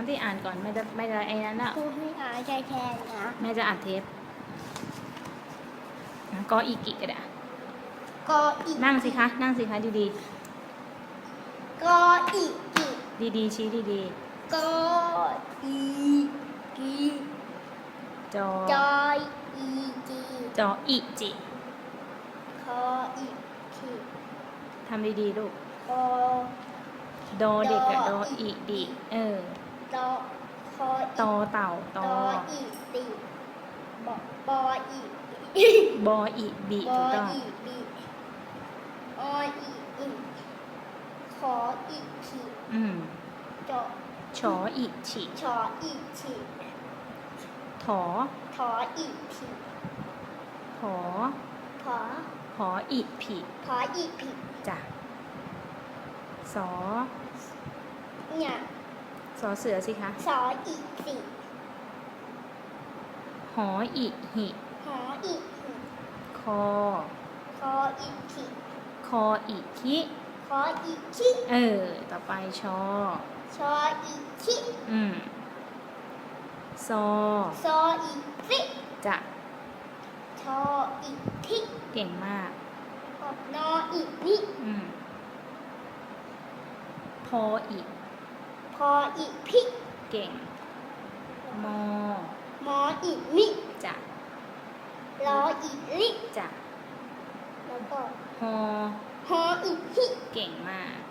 งที่อ่านก่อนไม่ได้ไม่ได้ไอ้นั้นอะครูให้อ่านใจแทนนะแม่จะอัดเทปอะกออีกิก็ได้อะกออีกนั่งสิคะ นั่งสิคะดีกออีกอีกๆดีๆชี้ดีกออีกีๆจอจอยอีจีจออิจิคออีขีทำดีๆลูกคอดอเด็กกับดดอออิอิดิเออ ตอคอตอีอเต่าตตอออีตีบปออีบออิบิบถูกต้อง อีบีออีอิขออีขีอืมจอชออิฉิชออีฉีถอถออีผีหอถอหออิผิถออีผีจ้ะสอเนี่ย สอเสือสิคะสออีสีหออิหิหออีหีคอ คออีขีคออิคิคออีชิเออ ต่อไปชอ ชออีชิอืมซอ ซออีฟิจะชออีทิเก่งมากนออีนิอืมพออิ พออีพิเก่งมอมออีมิจะรออีลิจะแล้วก็ฮอฮออีฮิเก่งมาก